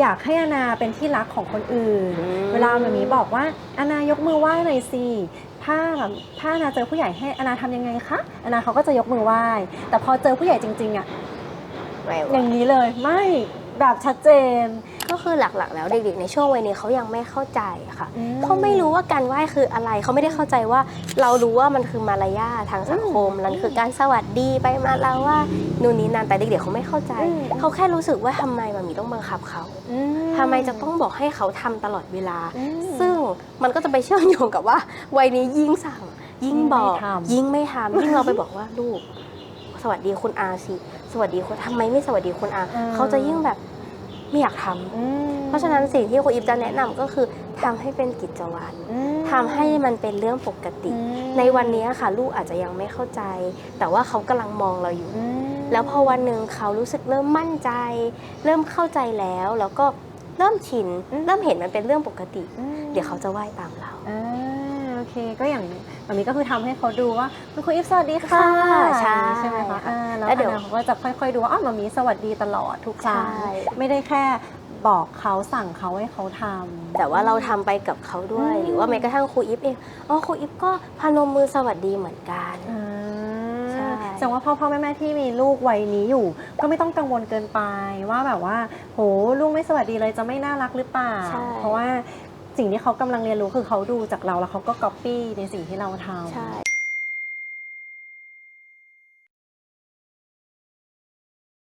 อยากให้อานาเป็นที่รักของคนอื่นอืมเวลาแบบนี้บอกว่าอาณายกมือไหว้หน่อยสิถ้าแบบถ้าอานาเจอผู้ใหญ่ให้อานาทำยังไงคะอานาเขาก็จะยกมือไหว้แต่พอเจอผู้ใหญ่จริงๆอะไม่อว่าย่างนี้เลยไม่ แบบชัดเจน ก็คือหลักๆ แล้วเด็กๆในช่วงวัยนี้เขายังไม่เข้าใจค่ะอืม เขาไม่รู้ว่าการไหว้คืออะไรเขาไม่ได้เข้าใจว่า เรารู้ว่ามันคือมารยาททางสังคมอืมนั่นคือการสวัสดีไปมาแล้วว่านู่นนี่นั่นแต่เด็กๆเขาไม่เข้าใจ อืม เขาแค่รู้สึกว่าทำไมมันมีต้องบังคับเขาอืทำไมจะต้องบอกให้เขาทำตลอดเวลา อืม ซึ่งมันก็จะไปเชื่อมโยงกับว่า วัยนี้ยิ่งสั่ง ยิ่งบอก ยิ่งไม่ทำยิ่งไม่ทำยิ่งเราไปบอกว่าลูก สวัสดีคุณอาสิ สวัสดีคุณทำไมไม่สวัสดีคุณอาเออเขาจะยิ่งแบบ ไม่อยากทำอืมเพราะฉะนั้นสิ่งที่ครูอิฟจะแนะนำก็คือทำให้เป็นกิจวัตรอืมทำให้มันเป็นเรื่องปกติ อืมในวันนี้ค่ะ ลูกอาจจะยังไม่เข้าใจ แต่ว่าเขากำลังมองเราอยู่ อืมแล้วพอวันหนึ่งเขารู้สึกเริ่มมั่นใจ เริ่มเข้าใจแล้ว แล้วก็เริ่มชิน เริ่มเห็นมันเป็นเรื่องปกติ อืมเดี๋ยวเขาจะไหว้ตามเรา อ่าโอ เค ก็อย่างแบบนี้ก็คือทำให้เขาดูว่าคุณครูอิฟสวัสดีค่ะค่ะใช่ใช่ไหมคะอ่าแล้วแล้วเดี๋ยวอนาเขาก็จะค่อยๆดูว่าอ๋อมามีสวัสดีตลอดทุกครั้งใช่ไม่ได้แค่บอกเขาสั่งเขาให้เขาทำแต่ว่าเราทำไปกับเขาด้วยอืมหรือว่าแม้กระทั่งครูอิฟเองอ๋อครูอิฟก็พนมมือสวัสดีเหมือนกันอ่าใช่แสดงว่าพ่อพ่อแม่แม่ที่มีลูกวัยนี้อยู่ ก็ไม่ต้องกังวลเกินไปว่าแบบว่า โหลูกไม่สวัสดีเลยจะไม่น่ารักหรือเปล่าใช่เพราะว่า สิ่งที่เขากำลังเรียนรู้คือเขาดูจากเราแล้วเขาก็ก๊อปปี้ในสิ่งที่เราทำ ใช่